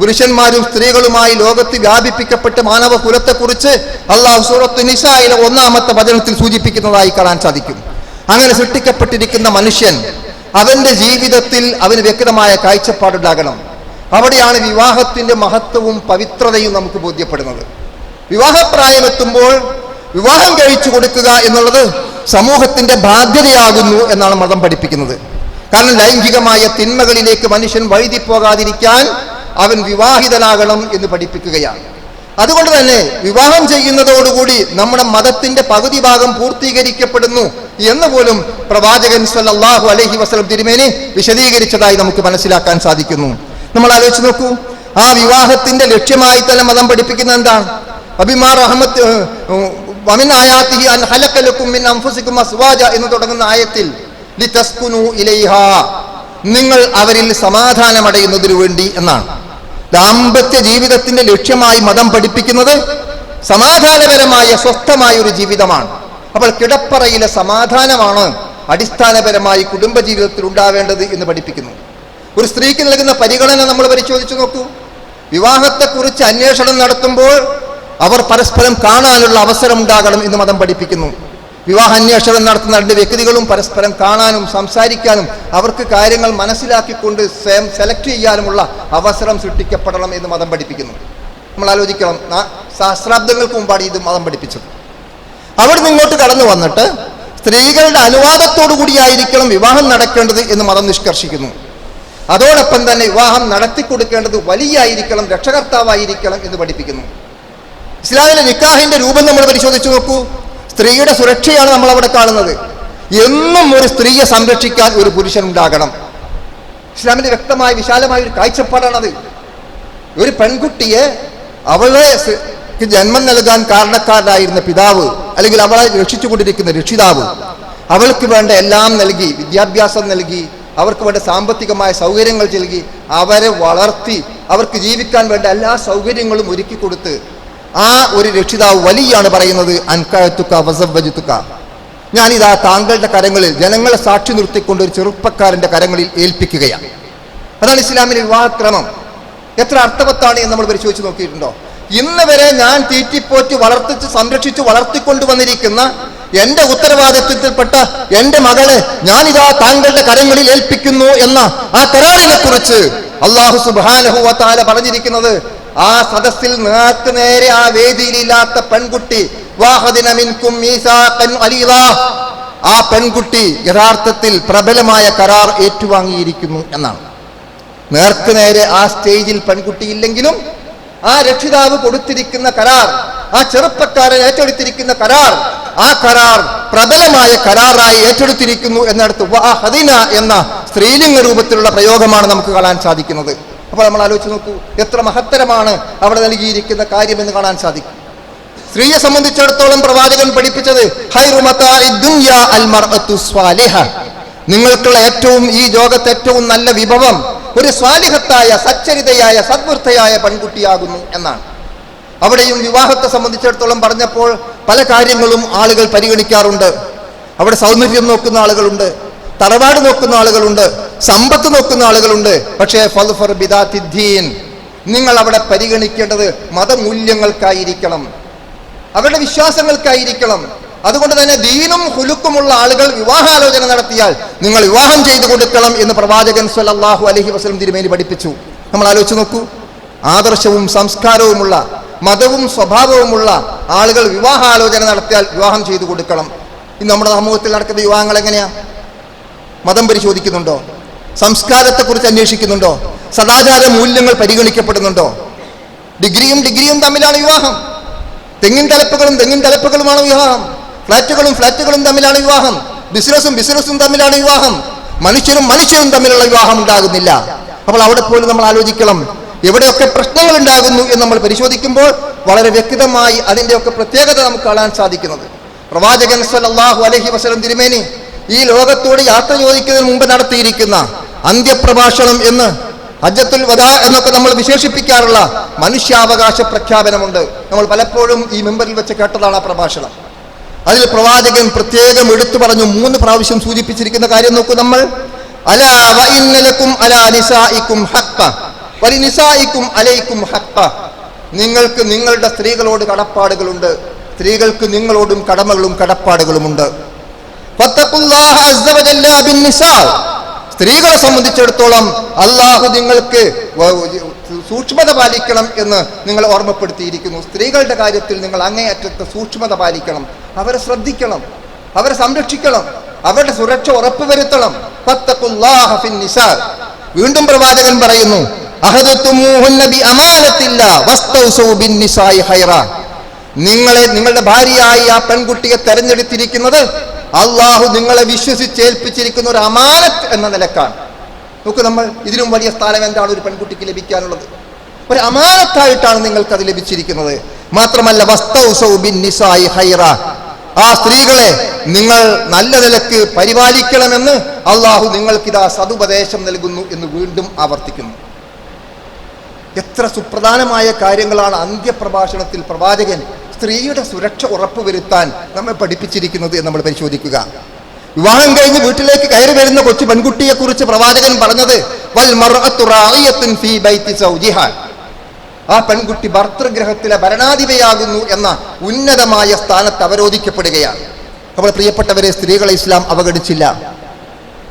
പുരുഷന്മാരും സ്ത്രീകളുമായി ലോകത്ത് വ്യാപിപ്പിക്കപ്പെട്ട മാനവ കുലത്തെക്കുറിച്ച് അള്ളാഹു സൂറത്ത് നിസായിലെ ഒന്നാമത്തെ വചനത്തിൽ സൂചിപ്പിക്കുന്നതായി കാണാൻ സാധിക്കും. അങ്ങനെ സൃഷ്ടിക്കപ്പെട്ടിരിക്കുന്ന മനുഷ്യൻ അവന്റെ ജീവിതത്തിൽ അവന് വ്യക്തമായ കാഴ്ചപ്പാടുണ്ടാകണം. അവിടെയാണ് വിവാഹത്തിന്റെ മഹത്വവും പവിത്രതയും നമുക്ക് ബോധ്യപ്പെടുന്നത്. വിവാഹപ്രായമെത്തുമ്പോൾ വിവാഹം കഴിച്ചു കൊടുക്കുക എന്നുള്ളത് സമൂഹത്തിന്റെ ബാധ്യതയാകുന്നു എന്നാണ് മതം പഠിപ്പിക്കുന്നത്. കാരണം ലൈംഗികമായ തിന്മകളിലേക്ക് മനുഷ്യൻ വഴുതിപ്പോകാതിരിക്കാൻ അവൻ വിവാഹിതനാകണം എന്ന് പഠിപ്പിക്കുകയാണ്. അതുകൊണ്ട് തന്നെ വിവാഹം ചെയ്യുന്നതോടുകൂടി നമ്മുടെ മതത്തിന്റെ പകുതി ഭാഗം പൂർത്തീകരിക്കപ്പെടുന്നു എന്ന് പോലും പ്രവാചകൻ സല്ലാഹു അലഹി വസ്ലം തിരുമേനി വിശദീകരിച്ചതായി നമുക്ക് മനസ്സിലാക്കാൻ സാധിക്കുന്നു. നമ്മൾ ആലോചിച്ച് നോക്കൂ ആ വിവാഹത്തിന്റെ ലക്ഷ്യമായി തന്നെ മതം പഠിപ്പിക്കുന്ന എന്താണ്? അബിമാർ അഹമ്മദ് അൻ മിൻ എന്ന് തുടങ്ങുന്ന ആയത്തിൽ ലിതസ്കുനു നിങ്ങൾ അവരിൽ സമാധാനമടയുന്നതിനു വേണ്ടി എന്നാണ്. ദാമ്പത്യ ജീവിതത്തിന്റെ ലക്ഷ്യമായി മതം പഠിപ്പിക്കുന്നത് സമാധാനപരമായ സ്വസ്ഥമായ ഒരു ജീവിതമാണ്. അപ്പോൾ കിടപ്പറയിലെ സമാധാനമാണ് അടിസ്ഥാനപരമായി കുടുംബജീവിതത്തിൽ ഉണ്ടാവേണ്ടത് എന്ന് പഠിപ്പിക്കുന്നു. ഒരു സ്ത്രീക്ക് നൽകുന്ന പരിഗണന നമ്മൾ പരിശോധിച്ചു നോക്കൂ. വിവാഹത്തെക്കുറിച്ച് അന്വേഷണം നടത്തുമ്പോൾ അവർ പരസ്പരം കാണാനുള്ള അവസരം ഉണ്ടാകണം എന്ന് മതം പഠിപ്പിക്കുന്നു. വിവാഹ അന്വേഷണം നടത്തുന്ന രണ്ട് വ്യക്തികളും പരസ്പരം കാണാനും സംസാരിക്കാനും അവർക്ക് കാര്യങ്ങൾ മനസ്സിലാക്കിക്കൊണ്ട് സ്വയം സെലക്ട് ചെയ്യാനുമുള്ള അവസരം സൃഷ്ടിക്കപ്പെടണം എന്ന് മതം പഠിപ്പിക്കുന്നു. നമ്മൾ ആലോചിക്കണം സഹസ്രാബ്ദങ്ങൾക്ക് മുമ്പാണ് ഇത് മതം പഠിപ്പിച്ചത്. അവിടെ നിങ്ങോട്ട് കടന്നു വന്നിട്ട് സ്ത്രീകളുടെ അനുവാദത്തോടു കൂടിയായിരിക്കണം വിവാഹം നടക്കേണ്ടത് എന്ന് മതം നിഷ്കർഷിക്കുന്നു. അതോടൊപ്പം തന്നെ വിവാഹം നടത്തി കൊടുക്കേണ്ടത് വലിയായിരിക്കണം രക്ഷകർത്താവായിരിക്കണം എന്ന് പഠിപ്പിക്കുന്നു. ഇസ്ലാമിലെ നിക്കാഹിന്റെ രൂപം നമ്മൾ പരിശോധിച്ചു നോക്കൂ. സ്ത്രീയുടെ സുരക്ഷയാണ് നമ്മൾ അവിടെ കാണുന്നത്. എന്നും ഒരു സ്ത്രീയെ സംരക്ഷിക്കാൻ ഒരു പുരുഷൻ ഉണ്ടാകണം. ഇസ്ലാമിന്റെ വ്യക്തമായ വിശാലമായ ഒരു കാഴ്ചപ്പാടാണത്. ഒരു പെൺകുട്ടിയെ അവളെ ജന്മം നൽകാൻ കാരണക്കാരനായിരുന്ന പിതാവ് അല്ലെങ്കിൽ അവളെ രക്ഷിച്ചുകൊണ്ടിരിക്കുന്ന രക്ഷിതാവ് അവൾക്ക് വേണ്ട എല്ലാം നൽകി വിദ്യാഭ്യാസം നൽകി അവർക്ക് വേണ്ട സാമ്പത്തികമായ സൗകര്യങ്ങൾ നൽകി അവരെ വളർത്തി അവർക്ക് ജീവിക്കാൻ വേണ്ട എല്ലാ സൗകര്യങ്ങളും ഒരുക്കി കൊടുത്ത് ആ ഒരു രക്ഷിതാവ് വലിയാണ് പറയുന്നത് അൻകഴത്തുക്ക വസവജുത്തുക്ക ഞാനിതാ താങ്കളുടെ കരങ്ങളിൽ ജനങ്ങളെ സാക്ഷി നിർത്തിക്കൊണ്ട് ഒരു ചെറുപ്പക്കാരന്റെ കരങ്ങളിൽ ഏൽപ്പിക്കുകയാണ്. അതാണ് ഇസ്ലാമിലെ വിവാഹക്രമം. എത്ര അർത്ഥവത്താണ് എന്ന് നമ്മൾ പരിശോധിച്ച് നോക്കിയിട്ടുണ്ടോ? ഇന്ന് വരെ ഞാൻ തീറ്റിപ്പോറ്റി വളർത്തിച്ച് സംരക്ഷിച്ച് വളർത്തിക്കൊണ്ടു വന്നിരിക്കുന്ന എന്റെ ഉത്തരവാദിത്വത്തിൽപ്പെട്ട എന്റെ മകളെ ഞാനിതാ താങ്കളുടെ കരങ്ങളിൽ ഏൽപ്പിക്കുന്നു എന്ന ആ കരാറിനെ കുറിച്ച് അള്ളാഹു സുബാനഹുവത്താല പറഞ്ഞിരിക്കുന്നത് ആ സദസ്സിൽ നേർക്ക് നേരെ ആ വേദിയിലില്ലാത്ത പെൺകുട്ടി. ആ പെൺകുട്ടി യഥാർത്ഥത്തിൽ പ്രബലമായ കരാർ ഏറ്റുവാങ്ങിയിരിക്കുന്നു എന്നാണ് നേർക്ക് നേരെ ആ സ്റ്റേജിൽ പെൺകുട്ടി ഇല്ലെങ്കിലും ആ രക്ഷിതാവ് കൊടുത്തിരിക്കുന്ന കരാർ ആ ചെറുപ്പക്കാരൻ ഏറ്റെടുത്തിരിക്കുന്ന കരാർ ആ കരാർ പ്രബലമായ കരാറായി ഏറ്റെടുത്തിരിക്കുന്നു എന്നിടത്ത് വാഹദിന എന്ന സ്ത്രീലിംഗ രൂപത്തിലുള്ള പ്രയോഗമാണ് നമുക്ക് കാണാൻ സാധിക്കുന്നത് അപ്പോൾ നമ്മൾ ആലോചിച്ച് നോക്കൂ എത്ര മഹത്തരമാണ് അവിടെ നൽകിയിരിക്കുന്ന കാര്യമെന്ന് കാണാൻ സാധിക്കും. സ്ത്രീയെ സംബന്ധിച്ചിടത്തോളം പ്രവാചകൻ പഠിപ്പിച്ചത്. നിങ്ങൾക്കുള്ള ഏറ്റവും ഈ ലോകത്ത് ഏറ്റവും നല്ല വിഭവം ഒരു സ്വാലിഹത്തായ സച്ചരിതയായ സദ്വൃത്തയായ പെൺകുട്ടിയാകുന്നു എന്നാണ്. അവിടെയും വിവാഹത്തെ സംബന്ധിച്ചിടത്തോളം പറഞ്ഞപ്പോൾ പല കാര്യങ്ങളും ആളുകൾ പരിഗണിക്കാറുണ്ട്. അവിടെ സൗന്ദര്യം നോക്കുന്ന ആളുകളുണ്ട് തറവാട് നോക്കുന്ന ആളുകളുണ്ട് സമ്പത്ത് നോക്കുന്ന ആളുകളുണ്ട്. പക്ഷേ ഫൽഫർ ബിദാത്തിദ്ദീൻ നിങ്ങൾ അവിടെ പരിഗണിക്കേണ്ടത് മതമൂല്യങ്ങൾക്കായിരിക്കണം. അവരുടെ വിശ്വാസങ്ങൾക്കായിരിക്കണം. അതുകൊണ്ട് തന്നെ ദീനും ഹുലുക്കുമുള്ള ആളുകൾ വിവാഹാലോചന നടത്തിയാൽ നിങ്ങൾ വിവാഹം ചെയ്തു കൊടുക്കണം എന്ന് പ്രവാചകൻ സല്ലാഹു അലൈഹി വസല്ലം തിരുമേനി പഠിപ്പിച്ചു. നമ്മൾ ആലോചിച്ച് നോക്കൂ. ആദർശവും സംസ്കാരവുമുള്ള മതവും സ്വഭാവവുമുള്ള ആളുകൾ വിവാഹാലോചന നടത്തിയാൽ വിവാഹം ചെയ്തു കൊടുക്കണം. ഇന്ന് നമ്മുടെ സമൂഹത്തിൽ നടക്കുന്ന വിവാഹങ്ങൾ എങ്ങനെയാ? മതം പരിശോധിക്കുന്നുണ്ടോ? സംസ്കാരത്തെക്കുറിച്ച് അന്വേഷിക്കുന്നുണ്ടോ? സദാചാര മൂല്യങ്ങൾ പരിഗണിക്കപ്പെടുന്നുണ്ടോ? ഡിഗ്രിയും ഡിഗ്രിയും തമ്മിലാണ് വിവാഹം. തെങ്ങിൻ തലപ്പുകളും തെങ്ങിൻ തലപ്പുകളുമാണ് വിവാഹം. ഫ്ലാറ്റുകളും ഫ്ലാറ്റുകളും തമ്മിലാണ് വിവാഹം. ബിസിനസ്സും ബിസിനസ്സും തമ്മിലാണ് വിവാഹം. മനുഷ്യരും മനുഷ്യരും തമ്മിലുള്ള വിവാഹം ഉണ്ടാകുന്നില്ല. അപ്പോൾ അവിടെ പോലും നമ്മൾ ആലോചിക്കണം. എവിടെയൊക്കെ പ്രശ്നങ്ങൾ ഉണ്ടാകുന്നു എന്ന് നമ്മൾ പരിശോധിക്കുമ്പോൾ വളരെ വ്യക്തമായി അതിന്റെയൊക്കെ പ്രത്യേകത നമുക്ക് കാണാൻ സാധിക്കുന്നത്. പ്രവാചകൻ സല്ലല്ലാഹു അലഹി വസല്ലം തിരുമേനി ഈ ലോകത്തോട് യാത്ര ചോദിക്കുന്നതിന് മുമ്പ് നടത്തിയിരിക്കുന്ന അന്ത്യപ്രഭാഷണം എന്ന് ഹജ്ജത്തുൽ വദാ എന്നൊക്കെ നമ്മൾ വിശേഷിപ്പിക്കാറുള്ള മനുഷ്യാവകാശ പ്രഖ്യാപനമുണ്ട്. നമ്മൾ പലപ്പോഴും ഈ മെമ്പറിൽ വെച്ച് കേട്ടതാണ് ആ പ്രഭാഷണം. അതിൽ പ്രവാചകൻ പ്രത്യേകം എടുത്തു പറഞ്ഞു മൂന്ന് പ്രാവശ്യം സൂചിപ്പിച്ചിരിക്കുന്ന കാര്യം നോക്കൂ നമ്മൾ. അലാ വ ഇന്നലക്കും അലാ നിസായിക്കും ഹക്ക വലി നിസായിക്കും അലൈക്കും ഹക്ക നിങ്ങൾക്ക് നിങ്ങളുടെ സ്ത്രീകളോട് കടപ്പാടുകളുണ്ട്. സ്ത്രീകൾക്ക് നിങ്ങളോടും കടമകളും കടപ്പാടുകളുമുണ്ട്. സ്ത്രീകളെ സംബന്ധിച്ചിടത്തോളം അള്ളാഹു നിങ്ങൾക്ക് സൂക്ഷ്മത പാലിക്കണം എന്ന് നിങ്ങൾ ഓർമ്മപ്പെടുത്തിയിരിക്കുന്നു. സ്ത്രീകളുടെ കാര്യത്തിൽ നിങ്ങൾ അങ്ങേയറ്റത്തെ സൂക്ഷ്മത പാലിക്കണം. അവരെ ശ്രദ്ധിക്കണം. അവരെ സംരക്ഷിക്കണം. അവരുടെ സുരക്ഷ ഉറപ്പുവരുത്തണം. വീണ്ടും പ്രവാചകൻ പറയുന്നു നിങ്ങളെ നിങ്ങളുടെ ഭാര്യയായി ആ പെൺകുട്ടിയെ തെരഞ്ഞെടുത്തിരിക്കുന്നത് അള്ളാഹു നിങ്ങളെ വിശ്വസിച്ചേൽപ്പിച്ചിരിക്കുന്ന ഒരു അമാനത്ത് എന്ന നിലക്കാണ്. നോക്കൂ നമ്മൾ ഇതിലും വലിയ സ്ഥാനം എന്താണ് ഒരു പെൺകുട്ടിക്ക് ലഭിക്കാനുള്ളത്? ഒരു അമാനത്തായിട്ടാണ് നിങ്ങൾക്ക് അത് ലഭിച്ചിരിക്കുന്നത്. മാത്രമല്ല ഹൈറ. ആ സ്ത്രീകളെ നിങ്ങൾ നല്ല നിലയ്ക്ക് പരിപാലിക്കണമെന്ന് അള്ളാഹു നിങ്ങൾക്കിതാ സതുപദേശം നൽകുന്നു എന്ന് വീണ്ടും ആവർത്തിക്കുന്നു. എത്ര സുപ്രധാനമായ കാര്യങ്ങളാണ് അന്ത്യപ്രഭാഷണത്തിൽ പ്രവാചകൻ സ്ത്രീയുടെ സുരക്ഷ ഉറപ്പുവരുത്താൻ നമ്മെ പഠിപ്പിച്ചിരിക്കുന്നത് എന്ന് നമ്മൾ പരിശോധിക്കുക. വിവാഹം കഴിഞ്ഞ് വീട്ടിലേക്ക് കയറി വരുന്ന കൊച്ചു പെൺകുട്ടിയെ കുറിച്ച് പ്രവാചകൻ പറഞ്ഞത്. ആ പെൺകുട്ടി ഭർത്തൃഗ്രഹത്തിലെ ഭരണാധിപയാകുന്നു എന്ന ഉന്നതമായ സ്ഥാനത്ത് അവരോധിക്കപ്പെടുകയാണ്. അവൾ പ്രിയപ്പെട്ടവരെ സ്ത്രീകളെ ഇസ്ലാം അവഗണിച്ചില്ല.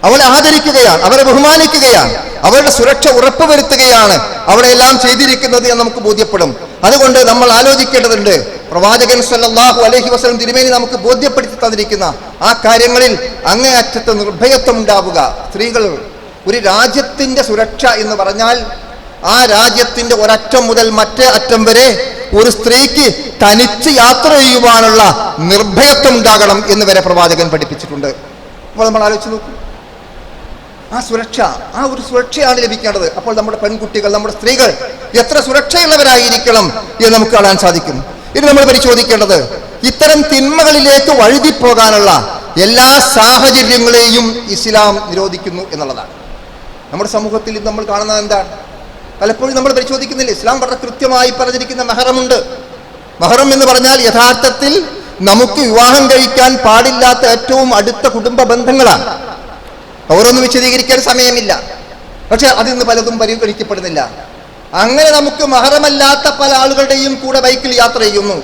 അവളെ ആദരിക്കുകയാണ് അവരെ ബഹുമാനിക്കുകയാണ് അവരുടെ സുരക്ഷ ഉറപ്പുവരുത്തുകയാണ് അവളെല്ലാം ചെയ്തിരിക്കുന്നത് എന്ന് നമുക്ക് ബോധ്യപ്പെടും. അതുകൊണ്ട് നമ്മൾ ആലോചിക്കേണ്ടതുണ്ട് പ്രവാചകൻ സല്ലല്ലാഹു അലഹി വസ്ലം തിരുമേനി നമുക്ക് ബോധ്യപ്പെടുത്തി തന്നിരിക്കുന്ന ആ കാര്യങ്ങളിൽ അങ്ങേയറ്റത്തെ നിർഭയത്വം ഉണ്ടാവുക സ്ത്രീകൾ ഒരു രാജ്യത്തിന്റെ സുരക്ഷ എന്ന് പറഞ്ഞാൽ ആ രാജ്യത്തിന്റെ ഒരറ്റം മുതൽ മറ്റേ അറ്റം വരെ ഒരു സ്ത്രീക്ക് തനിച്ച് യാത്ര ചെയ്യുവാനുള്ള നിർഭയത്വം ഉണ്ടാകണം എന്ന് വരെ പ്രവാചകൻ പഠിപ്പിച്ചിട്ടുണ്ട്. അപ്പോൾ നമ്മൾ ആലോചിച്ച് നോക്കൂ. ആ സുരക്ഷ ആ ഒരു സുരക്ഷയാണ് ലഭിക്കേണ്ടത്. അപ്പോൾ നമ്മുടെ പെൺകുട്ടികൾ നമ്മുടെ സ്ത്രീകൾ എത്ര സുരക്ഷയുള്ളവരായിരിക്കണം എന്ന് നമുക്ക് കാണാൻ സാധിക്കും. ഇനി നമ്മൾ പരിശോധിക്കേണ്ടത്. ഇത്തരം തിന്മകളിലേക്ക് വഴുതി പോകാനുള്ള എല്ലാ സാഹചര്യങ്ങളെയും ഇസ്ലാം നിരോധിക്കുന്നു എന്നുള്ളതാണ്. നമ്മുടെ സമൂഹത്തിൽ ഇത് നമ്മൾ കാണുന്നത് എന്താണ്? പലപ്പോഴും നമ്മൾ പരിശോധിക്കുന്നില്ല. ഇസ്ലാം വളരെ കൃത്യമായി പറഞ്ഞിരിക്കുന്ന മെഹറമുണ്ട്. മെഹറം എന്ന് പറഞ്ഞാൽ യഥാർത്ഥത്തിൽ നമുക്ക് വിവാഹം കഴിക്കാൻ പാടില്ലാത്ത ഏറ്റവും അടുത്ത കുടുംബ ബന്ധങ്ങളാണ്. ഓരോന്നും വിശദീകരിക്കാൻ സമയമില്ല. പക്ഷെ അതിൽ നിന്ന് പലതും പരിഗണിക്കപ്പെടുന്നില്ല. അങ്ങനെ നമുക്ക് മഹറമല്ലാത്ത പല ആളുകളുടെയും കൂടെ ബൈക്കിൽ യാത്ര ചെയ്യുന്നു.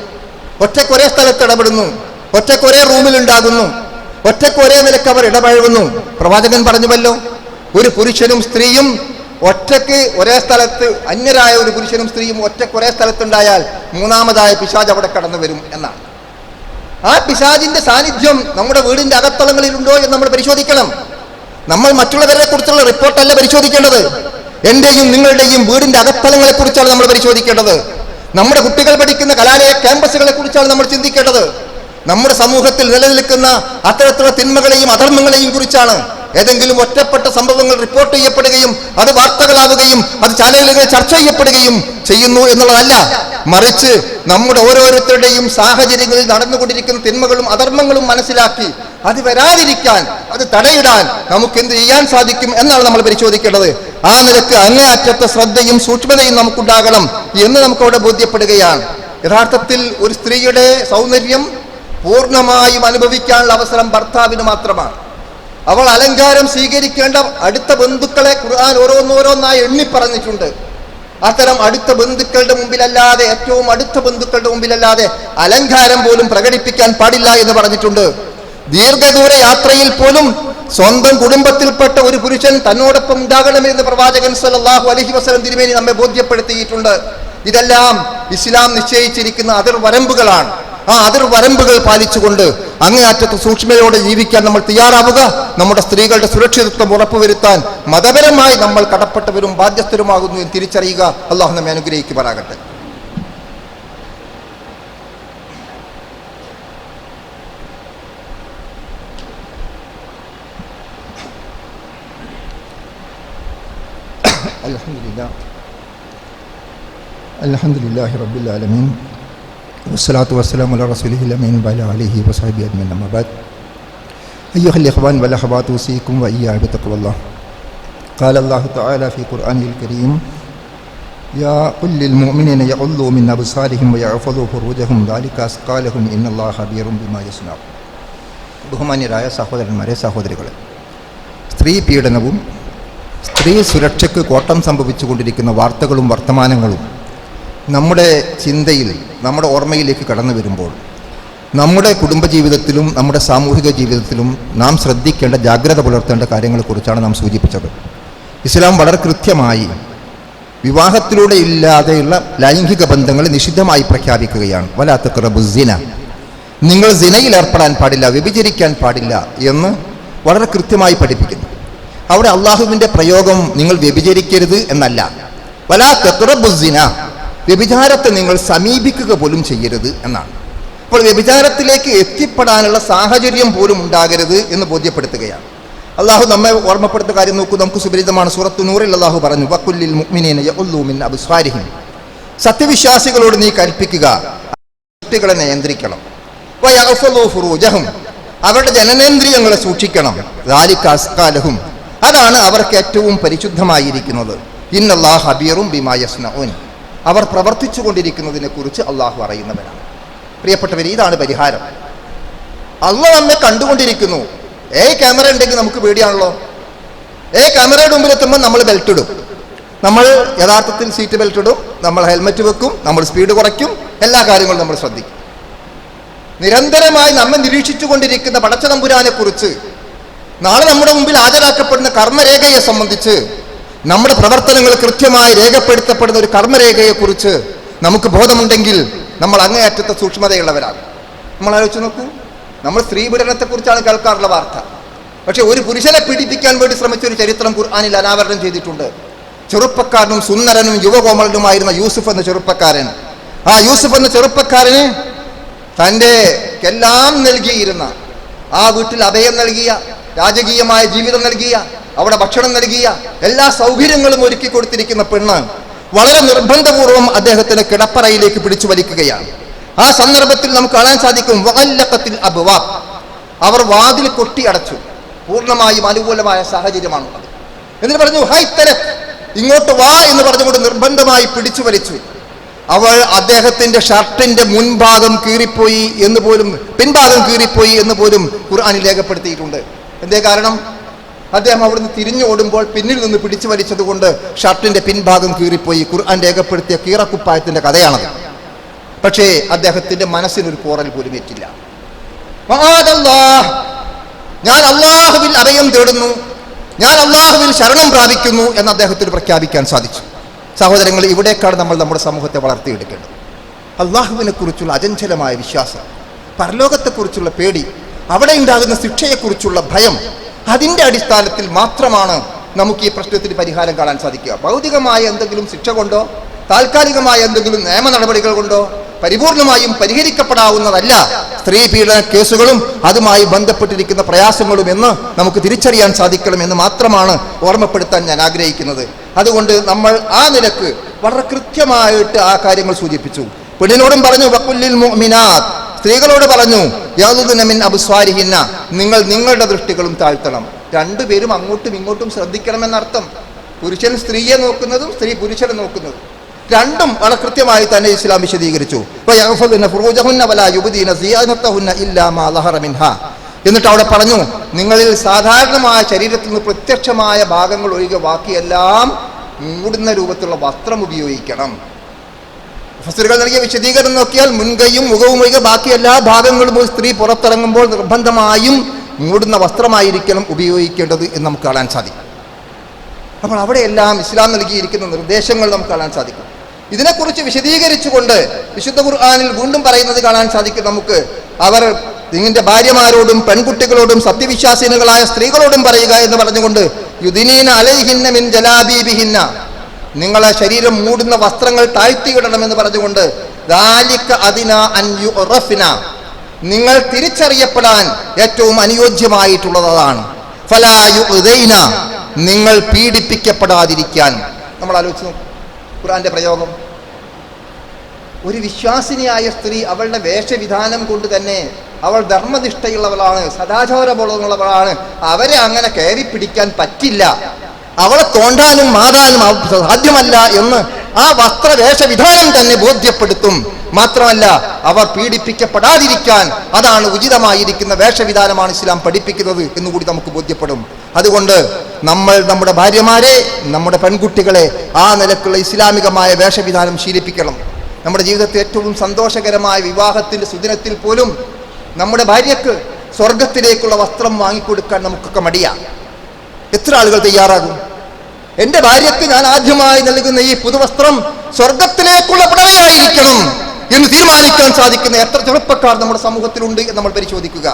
ഒറ്റക്കൊരേ സ്ഥലത്ത് ഇടപെടുന്നു. ഒറ്റക്കൊരേ റൂമിൽ ഉണ്ടാകുന്നു ഒറ്റക്കൊരേ നിലയ്ക്ക് അവർ ഇടപഴകുന്നു. പ്രവാചകൻ പറഞ്ഞുവല്ലോ ഒരു പുരുഷനും സ്ത്രീയും ഒറ്റയ്ക്ക് ഒരേ സ്ഥലത്ത് അന്യരായ ഒരു പുരുഷനും സ്ത്രീയും ഒറ്റക്കൊരേ സ്ഥലത്തുണ്ടായാൽ മൂന്നാമതായ പിശാജ് അവിടെ കടന്നു വരും എന്നാണ്. ആ പിശാജിന്റെ സാന്നിധ്യം നമ്മുടെ വീടിന്റെ അകത്തളങ്ങളിലുണ്ടോ എന്ന് നമ്മൾ പരിശോധിക്കണം. നമ്മൾ മറ്റുള്ളവരെ കുറിച്ചുള്ള റിപ്പോർട്ടല്ല പരിശോധിക്കേണ്ടത്. എന്റെയും നിങ്ങളുടെയും വീടിന്റെ അകത്തളങ്ങളെ കുറിച്ചാണ് നമ്മൾ പരിശോധിക്കേണ്ടത്. നമ്മുടെ കുട്ടികൾ പഠിക്കുന്ന കലാലയ ക്യാമ്പസുകളെ കുറിച്ചാണ് നമ്മൾ ചിന്തിക്കേണ്ടത്. നമ്മുടെ സമൂഹത്തിൽ നിലനിൽക്കുന്ന അത്തരത്തിലുള്ള തിന്മകളെയും അധർമ്മങ്ങളെയും കുറിച്ചാണ് ഏതെങ്കിലും ഒറ്റപ്പെട്ട സംഭവങ്ങൾ റിപ്പോർട്ട് ചെയ്യപ്പെടുകയും അത് വാർത്തകളാവുകയും അത് ചാനലുകളിൽ ചർച്ച ചെയ്യപ്പെടുകയും ചെയ്യുന്നു എന്നുള്ളതല്ല. മറിച്ച് നമ്മുടെ ഓരോരുത്തരുടെയും സാഹചര്യങ്ങളിൽ നടന്നുകൊണ്ടിരിക്കുന്ന തിന്മകളും അധർമ്മങ്ങളും മനസ്സിലാക്കി അത് വരാതിരിക്കാൻ അത് തടയിടാൻ നമുക്ക് എന്ത് ചെയ്യാൻ സാധിക്കും എന്നാണ് നമ്മൾ പരിശോധിക്കേണ്ടത്. ആ നിലയ്ക്ക് അങ്ങേയറ്റത്തെ ശ്രദ്ധയും സൂക്ഷ്മതയും നമുക്കുണ്ടാകണം എന്ന് നമുക്കവിടെ ബോധ്യപ്പെടുകയാണ്. യഥാർത്ഥത്തിൽ ഒരു സ്ത്രീയുടെ സൗന്ദര്യം പൂർണമായും അനുഭവിക്കാനുള്ള അവസരം ഭർത്താവിന് മാത്രമാണ്. അവൾ അലങ്കാരം സ്വീകരിക്കേണ്ട അടുത്ത ബന്ധുക്കളെ ഖുർആൻ ഓരോന്നോരോന്നായി എണ്ണി പറഞ്ഞിട്ടുണ്ട് അത്തരം അടുത്ത ബന്ധുക്കളുടെ മുമ്പിലല്ലാതെ ഏറ്റവും അടുത്ത ബന്ധുക്കളുടെ മുമ്പിലല്ലാതെ അലങ്കാരം പോലും പ്രകടിപ്പിക്കാൻ പാടില്ല എന്ന് പറഞ്ഞിട്ടുണ്ട്. ദീർഘദൂര യാത്രയിൽ പോലും സ്വന്തം കുടുംബത്തിൽപ്പെട്ട ഒരു പുരുഷൻ തന്നോടൊപ്പം ഉണ്ടാകണമെന്ന് പ്രവാചകൻ സല്ലല്ലാഹു അലഹി വസ്ലം തിരുമേനി നമ്മെ ബോധ്യപ്പെടുത്തിയിട്ടുണ്ട്. ഇതെല്ലാം ഇസ്ലാം നിശ്ചയിച്ചിരിക്കുന്ന അതിർവരമ്പുകളാണ്. ആ അതിർവരമ്പുകൾ പാലിച്ചുകൊണ്ട് അങ്ങേയറ്റത്ത് സൂക്ഷ്മയോടെ ജീവിക്കാൻ നമ്മൾ തയ്യാറാവുക നമ്മുടെ സ്ത്രീകളുടെ സുരക്ഷിതത്വം ഉറപ്പുവരുത്താൻ മതപരമായി നമ്മൾ കടപ്പെട്ടവരും ബാധ്യസ്ഥരുമാകുന്നു എന്ന് തിരിച്ചറിയുക അള്ളാഹു നമ്മെ അനുഗ്രഹിക്കുമാറാകട്ടെ الحمد لله الحمد لله رب العالمين والصلاة والسلام على رسوله الأمين وعلى آله وصحبه أجمعين أما بعد أيها الإخوان والأخوات أوصيكم وإياي بتقوى الله قال الله تعالى في قرآنه الكريم يا قل للمؤمنين يغضوا من أبصارهم ويحفظوا فروجهم ذلك أزكى لهم إن الله خبير بما يصنعون ബഹുമാന്യരായ സഹോദരന്മാരെ സഹോദരികളെ സ്ത്രീ പീഡനവും സ്ത്രീ സുരക്ഷയ്ക്ക് കോട്ടം സംഭവിച്ചുകൊണ്ടിരിക്കുന്ന വാർത്തകളും വർത്തമാനങ്ങളും നമ്മുടെ ചിന്തയിൽ നമ്മുടെ ഓർമ്മയിലേക്ക് കടന്നു വരുമ്പോൾ നമ്മുടെ കുടുംബജീവിതത്തിലും നമ്മുടെ സാമൂഹിക ജീവിതത്തിലും നാം ശ്രദ്ധിക്കേണ്ട ജാഗ്രത പുലർത്തേണ്ട കാര്യങ്ങളെക്കുറിച്ചാണ് നാം സൂചിപ്പിച്ചത്. ഇസ്ലാം വളരെ കൃത്യമായി വിവാഹത്തിലൂടെ ഇല്ലാതെയുള്ള ലൈംഗിക ബന്ധങ്ങൾ നിഷിദ്ധമായി പ്രഖ്യാപിക്കുകയാണ്. വലാത്ത ക്രബുസിന നിങ്ങൾ സിനയിൽ ഏർപ്പെടാൻ പാടില്ല വ്യഭിചരിക്കാൻ പാടില്ല എന്ന് വളരെ കൃത്യമായി പഠിപ്പിക്കുന്നു. അവിടെ അള്ളാഹുവിന്റെ പ്രയോഗം നിങ്ങൾ വ്യഭിചരിക്കരുത് എന്നല്ല. വലാ തെക്കുറബുസിന വ്യഭിചാരത്തെ നിങ്ങൾ സമീപിക്കുക പോലും ചെയ്യരുത് എന്നാണ്. അപ്പോൾ വ്യഭിചാരത്തിലേക്ക് എത്തിപ്പെടാനുള്ള സാഹചര്യം പോലും ഉണ്ടാകരുത് എന്ന് ബോധ്യപ്പെടുത്തുകയാണ്. അള്ളാഹു നമ്മെ ഓർമ്മപ്പെടുത്ത കാര്യം നോക്കൂ. നമുക്ക് സുപരിതമാണ് സൂറത്ത് നൂറിൽ അള്ളാഹു പറഞ്ഞു വക്കുല്ലിൽ മിൻ അബ്സാരിഹിം സത്യവിശ്വാസികളോട് നീ കൽപ്പിക്കുക കുട്ടികളെ നിയന്ത്രിക്കണം. ഫുറൂജഹും. അവരുടെ ജനനേന്ദ്രിയങ്ങളെ സൂക്ഷിക്കണം. ദാലിക അസ്കാലഹും അതാണ് അവർക്ക് ഏറ്റവും പരിശുദ്ധമായിരിക്കുന്നത്. ഇന്നല്ലാ ഹബീറും ബിമായസ്നഊൻ അവർ പ്രവർത്തിച്ചു കൊണ്ടിരിക്കുന്നതിനെ കുറിച്ച് അള്ളാഹു അറിയുന്നവനാണ്. പ്രിയപ്പെട്ടവർ ഇതാണ് പരിഹാരം. അള്ള നമ്മെ കണ്ടുകൊണ്ടിരിക്കുന്നു. ഏ ക്യാമറ ഉണ്ടെങ്കിൽ നമുക്ക് പേടിയാണല്ലോ. ഏ ക്യാമറയുടെ മുമ്പിൽ എത്തുമ്പോൾ നമ്മൾ ബെൽറ്റ് ഇടും. നമ്മൾ യഥാർത്ഥത്തിൽ സീറ്റ് ബെൽറ്റ് ഇടും നമ്മൾ ഹെൽമെറ്റ് വെക്കും നമ്മൾ സ്പീഡ് കുറയ്ക്കും എല്ലാ കാര്യങ്ങളും നമ്മൾ ശ്രദ്ധിക്കും. നിരന്തരമായി നമ്മെ നിരീക്ഷിച്ചു കൊണ്ടിരിക്കുന്ന പടച്ചതമ്പുരാനെ കുറിച്ച് നാളെ നമ്മുടെ മുമ്പിൽ ഹാജരാക്കപ്പെടുന്ന കർമ്മരേഖയെ സംബന്ധിച്ച് നമ്മുടെ പ്രവർത്തനങ്ങൾ കൃത്യമായി രേഖപ്പെടുത്തപ്പെടുന്ന ഒരു കർമ്മരേഖയെക്കുറിച്ച് നമുക്ക് ബോധമുണ്ടെങ്കിൽ നമ്മൾ അങ്ങേയറ്റത്തെ സൂക്ഷ്മതയുള്ളവരാണ് നമ്മൾ ആലോചിച്ച് നോക്കൂ. നമ്മൾ സ്ത്രീ പീഡനത്തെക്കുറിച്ചാണ് കേൾക്കാറുള്ള വാർത്ത. പക്ഷെ ഒരു പുരുഷനെ പീഡിപ്പിക്കാൻ വേണ്ടി ശ്രമിച്ച ഒരു ചരിത്രം ഖുർആാനിൽ അനാവരണം ചെയ്തിട്ടുണ്ട്. ചെറുപ്പക്കാരനും സുന്ദരനും യുവകോമലനുമായിരുന്ന യൂസുഫ് എന്ന ചെറുപ്പക്കാരൻ. ആ യൂസുഫ് എന്ന ചെറുപ്പക്കാരന് തന്റെ എല്ലാം നൽകിയിരുന്ന ആ വീട്ടിൽ അഭയം നൽകിയ രാജകീയമായ ജീവിതം നൽകിയ അവിടെ ഭക്ഷണം നൽകിയ എല്ലാ സൗകര്യങ്ങളും ഒരുക്കി കൊടുത്തിരിക്കുന്ന പെണ്ണാണ്. വളരെ നിർബന്ധപൂർവം അദ്ദേഹത്തിന് കിടപ്പറയിലേക്ക് പിടിച്ചു വലിക്കുകയാണ്. ആ സന്ദർഭത്തിൽ നമുക്ക് കാണാൻ സാധിക്കും വകല്ലക്കത്തിൽ അബുവാ അവർ വാതിൽ കൊട്ടി അടച്ചു പൂർണമായും അനുകൂലമായ സാഹചര്യമാണ് അത്. എന്നിട്ട് പറഞ്ഞു ഹൈ തരക് ഇങ്ങോട്ട് വാ എന്ന് പറഞ്ഞുകൊണ്ട് നിർബന്ധമായി പിടിച്ചു വലിച്ചു. അവൾ അദ്ദേഹത്തിന്റെ ഷർട്ടിന്റെ മുൻഭാഗം കീറിപ്പോയി എന്ന് പോലും പിൻഭാഗം കീറിപ്പോയി എന്ന് പോലും ഖുർആാനിൽ രേഖപ്പെടുത്തിയിട്ടുണ്ട്. എന്തേ കാരണം? അദ്ദേഹം അവിടുന്ന് തിരിഞ്ഞോടുമ്പോൾ പിന്നിൽ നിന്ന് പിടിച്ചു വലിച്ചതുകൊണ്ട് ഷർട്ടിന്റെ പിൻഭാഗം കീറിപ്പോയി. ഖുർആൻ രേഖപ്പെടുത്തിയ കീറക്കുപ്പായത്തിന്റെ കഥയാണത്. പക്ഷേ അദ്ദേഹത്തിന്റെ മനസ്സിനൊരു പോറൽ പോലും ഏറ്റില്ല. ഞാൻ അള്ളാഹുവിൽ അഭയം തേടുന്നു ഞാൻ അള്ളാഹുവിൽ ശരണം പ്രാപിക്കുന്നു എന്ന് അദ്ദേഹത്തിന് പ്രഖ്യാപിക്കാൻ സാധിച്ചു. സഹോദരങ്ങൾ ഇവിടേക്കാണ് നമ്മൾ നമ്മുടെ സമൂഹത്തെ വളർത്തിയെടുക്കേണ്ടത്. അള്ളാഹുവിനെ കുറിച്ചുള്ള അചഞ്ചലമായ വിശ്വാസം പരലോകത്തെക്കുറിച്ചുള്ള പേടി അവിടെ ഉണ്ടാകുന്ന ശിക്ഷയെക്കുറിച്ചുള്ള ഭയം അതിന്റെ അടിസ്ഥാനത്തിൽ മാത്രമാണ് നമുക്ക് ഈ പ്രശ്നത്തിന് പരിഹാരം കാണാൻ സാധിക്കുക. ഭൗതികമായ എന്തെങ്കിലും ശിക്ഷ കൊണ്ടോ താൽക്കാലികമായ എന്തെങ്കിലും നിയമ നടപടികൾ കൊണ്ടോ പരിപൂർണമായും പരിഹരിക്കപ്പെടാവുന്നതല്ല സ്ത്രീ പീഡന കേസുകളും അതുമായി ബന്ധപ്പെട്ടിരിക്കുന്ന പ്രയാസങ്ങളും എന്ന് നമുക്ക് തിരിച്ചറിയാൻ സാധിക്കണം എന്ന് മാത്രമാണ് ഓർമ്മപ്പെടുത്താൻ ഞാൻ ആഗ്രഹിക്കുന്നത്. അതുകൊണ്ട് നമ്മൾ ആ നിലയ്ക്ക് വളരെ കൃത്യമായിട്ട് ആ കാര്യങ്ങൾ സൂചിപ്പിച്ചു. പെണ്ണിനോടും പറഞ്ഞു വക്കുല്ലിൽ മുഅ്മിനാത്ത്. സ്ത്രീകളോട് പറഞ്ഞു യാതുദിനമിൻ മിൻ അബുസ്വാരിഹിന്ന. നിങ്ങൾ നിങ്ങളുടെ ദൃഷ്ടികളും താഴ്ത്തണം. രണ്ടുപേരും അങ്ങോട്ടും ഇങ്ങോട്ടും ശ്രദ്ധിക്കണമെന്നർത്ഥം. പുരുഷൻ സ്ത്രീയെ നോക്കുന്നതും സ്ത്രീ പുരുഷനെ നോക്കുന്നതും. രണ്ടും വളരെ കൃത്യമായി തന്നെ ഇസ്ലാം വിശദീകരിച്ചു. എന്നിട്ട് അവിടെ പറഞ്ഞു നിങ്ങളിൽ സാധാരണമായ ശരീരത്തിൽ നിന്ന് പ്രത്യക്ഷമായ ഭാഗങ്ങൾ ഒഴികെ ബാക്കിയെല്ലാം മൂടുന്ന രൂപത്തിലുള്ള വസ്ത്രം ഉപയോഗിക്കണം. ഫസറുകൾ നൽകിയ വിശദീകരണം നോക്കിയാൽ മുൻകൈയും മുഖവും ഒഴികെ ബാക്കി എല്ലാ ഭാഗങ്ങളും സ്ത്രീ പുറത്തിറങ്ങുമ്പോൾ നിർബന്ധമായും മൂടുന്ന വസ്ത്രമായിരിക്കണം ഉപയോഗിക്കേണ്ടത് എന്ന് നമുക്ക് കാണാൻ സാധിക്കും. അപ്പോൾ അവിടെയെല്ലാം ഇസ്ലാം നൽകിയിരിക്കുന്ന നിർദ്ദേശങ്ങൾ നമുക്ക് കാണാൻ സാധിക്കും. ഇതിനെക്കുറിച്ച് വിശദീകരിച്ചുകൊണ്ട് വിശുദ്ധ ഖുർആാനിൽ വീണ്ടും പറയുന്നത് കാണാൻ സാധിക്കും നമുക്ക്. അവർ നിങ്ങളുടെ ഭാര്യമാരോടും പെൺകുട്ടികളോടും സത്യവിശ്വാസിനികളായ സ്ത്രീകളോടും പറയുക എന്ന് പറഞ്ഞുകൊണ്ട് യുദിനീന അലൈഹിന്ന മിൻ ജലാബീബിഹിന്ന. നിങ്ങളെ ശരീരം മൂടുന്ന വസ്ത്രങ്ങൾ താഴ്ത്തിയിടണമെന്ന് പറഞ്ഞുകൊണ്ട് നിങ്ങൾ തിരിച്ചറിയപ്പെടാൻ ഏറ്റവും അനുയോജ്യമായിട്ടുള്ളതാണ്. നിങ്ങൾ പീഡിപ്പിക്കപ്പെടാതിരിക്കാൻ. നമ്മൾ ആലോചിച്ച് ഖുർആന്റെ പ്രയോഗം. ഒരു വിശ്വാസിനിയായ സ്ത്രീ അവളുടെ വേഷവിധാനം കൊണ്ട് തന്നെ അവൾ ധർമ്മനിഷ്ഠയുള്ളവളാണ് സദാചാരബോധമുള്ളവളാണ്. അവരെ അങ്ങനെ കയറി പിടിക്കാൻ പറ്റില്ല. അവളെ തോണ്ടാനും മാറാനും സാധ്യമല്ല എന്ന് ആ വസ്ത്രവേഷവിധാനം തന്നെ ബോധ്യപ്പെടുത്തും. മാത്രമല്ല അവർ പീഡിപ്പിക്കപ്പെടാതിരിക്കാൻ അതാണ് ഉചിതമായിരിക്കുന്ന വേഷവിധാനമാണ് ഇസ്ലാം പഠിപ്പിക്കുന്നത് എന്നുകൂടി നമുക്ക് ബോധ്യപ്പെടും. അതുകൊണ്ട് നമ്മൾ നമ്മുടെ ഭാര്യമാരെ നമ്മുടെ പെൺകുട്ടികളെ ആ നിലക്കുള്ള ഇസ്ലാമികമായ വേഷവിധാനം ശീലിപ്പിക്കണം. നമ്മുടെ ജീവിതത്തിൽ ഏറ്റവും സന്തോഷകരമായ വിവാഹത്തിന്റെ സുദിനത്തിൽ പോലും നമ്മുടെ ഭാര്യക്ക് സ്വർഗത്തിലേക്കുള്ള വസ്ത്രം വാങ്ങിക്കൊടുക്കാൻ നമുക്കൊക്കെ മടിയാണ് എത്ര ആളുകൾ തയ്യാറാകും? എന്റെ ഭാര്യക്ക് ഞാൻ ആദ്യമായി നൽകുന്ന ഈ പുതുവസ്ത്രം സ്വർഗത്തിലേക്കുള്ള പുടവയായിരിക്കണം എന്ന് തീരുമാനിക്കാൻ സാധിക്കുന്ന എത്ര ചെറുപ്പക്കാർ നമ്മുടെ സമൂഹത്തിലുണ്ട് എന്ന് നമ്മൾ പരിശോധിക്കുക.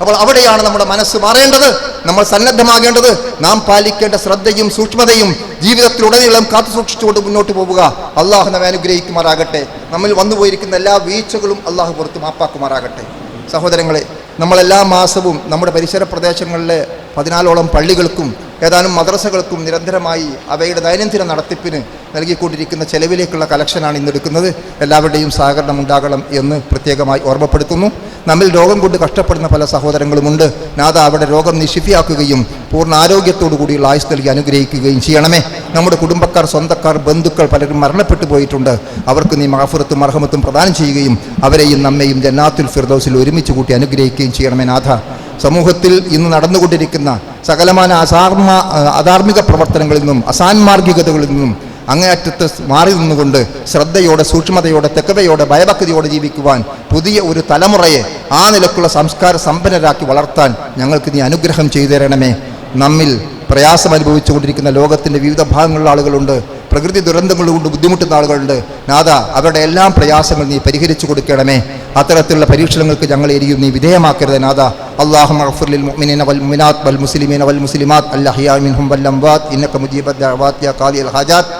അപ്പോൾ അവിടെയാണ് നമ്മുടെ മനസ്സ് മാറേണ്ടത് നമ്മൾ സന്നദ്ധമാകേണ്ടത്. നാം പാലിക്കേണ്ട ശ്രദ്ധയും സൂക്ഷ്മതയും ജീവിതത്തിലുടനീളം കാത്തു സൂക്ഷിച്ചുകൊണ്ട് മുന്നോട്ട് പോവുക. അള്ളാഹു നമ്മെ അനുഗ്രഹിക്കുമാറാകട്ടെ. നമ്മിൽ വന്നുപോയിരിക്കുന്ന എല്ലാ വീഴ്ചകളും അള്ളാഹു പുറത്ത് മാപ്പാക്കുമാറാകട്ടെ. സഹോദരങ്ങളെ നമ്മളെല്ലാ മാസവും നമ്മുടെ പരിസര പ്രദേശങ്ങളിലെ പതിനാലോളം പള്ളികൾക്കും ഏതാനും മദ്രസകൾക്കും നിരന്തരമായി അവയുടെ ദൈനംദിന നടത്തിപ്പിന് നൽകിക്കൊണ്ടിരിക്കുന്ന ചെലവിലേക്കുള്ള കലക്ഷനാണ് ഇന്ന് എടുക്കുന്നത് എല്ലാവരുടെയും സഹകരണം ഉണ്ടാകണം എന്ന് പ്രത്യേകമായി ഓർമ്മപ്പെടുത്തുന്നു. നമ്മിൽ രോഗം കൊണ്ട് കഷ്ടപ്പെടുന്ന പല സഹോദരങ്ങളുമുണ്ട്. നാഥ അവിടെ രോഗം നിഷിഫിയാക്കുകയും പൂർണ ആരോഗ്യത്തോടു കൂടിയുള്ള ആയുസ് നൽകി അനുഗ്രഹിക്കുകയും ചെയ്യണമേ. നമ്മുടെ കുടുംബക്കാർ സ്വന്തക്കാർ ബന്ധുക്കൾ പലരും മരണപ്പെട്ടു പോയിട്ടുണ്ട്. അവർക്ക് നീ മഹഫുറത്തും മർഹമത്തും പ്രദാനം ചെയ്യുകയും അവരെയും നമ്മയും ജന്നാത്തുൽ ഫിർദൗസിൽ ഒരുമിച്ച് കൂട്ടി അനുഗ്രഹിക്കുകയും ചെയ്യണമേ നാഥ. സമൂഹത്തിൽ ഇന്ന് നടന്നുകൊണ്ടിരിക്കുന്ന സകലമാന അസാർമ അധാർമിക പ്രവർത്തനങ്ങളിൽ നിന്നും അസാൻമാർഗികതകളിൽ നിന്നും അങ്ങേയറ്റത്ത് മാറി നിന്നുകൊണ്ട് ശ്രദ്ധയോടെ സൂക്ഷ്മതയോടെ തെക്കവയോടെ ഭയഭക്തിയോടെ ജീവിക്കുവാൻ പുതിയ ഒരു തലമുറയെ ആ നിലക്കുള്ള സംസ്കാര സമ്പന്നരാക്കി വളർത്താൻ ഞങ്ങൾക്ക് നീ അനുഗ്രഹം ചെയ്തു തരണമേ. നമ്മിൽ പ്രയാസം അനുഭവിച്ചുകൊണ്ടിരിക്കുന്ന ലോകത്തിന്റെ വിവിധ ഭാഗങ്ങളിലുള്ള ആളുകളുണ്ട്. പ്രകൃതി ദുരന്തങ്ങൾ കൊണ്ട് ബുദ്ധിമുട്ടുന്ന ആളുകളുണ്ട് നാഥ അവരുടെ എല്ലാം പ്രയാസങ്ങൾ നീ പരിഹരിച്ചു കൊടുക്കണമേ അത്തരത്തിലുള്ള പരീക്ഷണങ്ങൾക്ക് ഞങ്ങളെ എരിയും നീ വിധേയമാക്കരുത് നാഥ അള്ളാഹു മഗ്ഫിർ മുഅ്മിനീന വൽ മുഅ്മിനാത്ത് വൽ മുസ്ലിമീന വൽ മുസ്ലിമാത്ത് അല്ലഹിയാ മിൻഹും വൽ അംവാത്ത് ഇന്നക മുജീബ ദഅവാത്ത് യാ ഖാദി അൽ ഹാജാത്ത്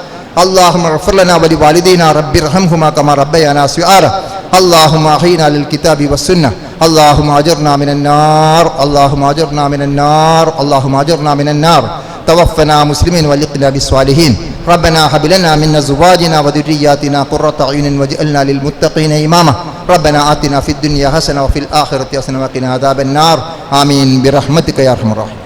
اللهم اغفر لنا ولوالدينا رب ارحمهما كما ربيانا صغارا اللهم احينا للكتاب والسنه اللهم اجرنا من النار اللهم اجرنا من النار اللهم اجرنا من النار توفنا مسلمين ولقنا بالصالحين ربنا هب لنا من أزواجنا وذرياتنا قرة اعين واجعلنا للمتقين إماما. ربنا آتنا في الدنيا حسنة وفي الآخرة حسنة وقنا عذاب النار. آمين. برحمتك يا أرحم الراحمين.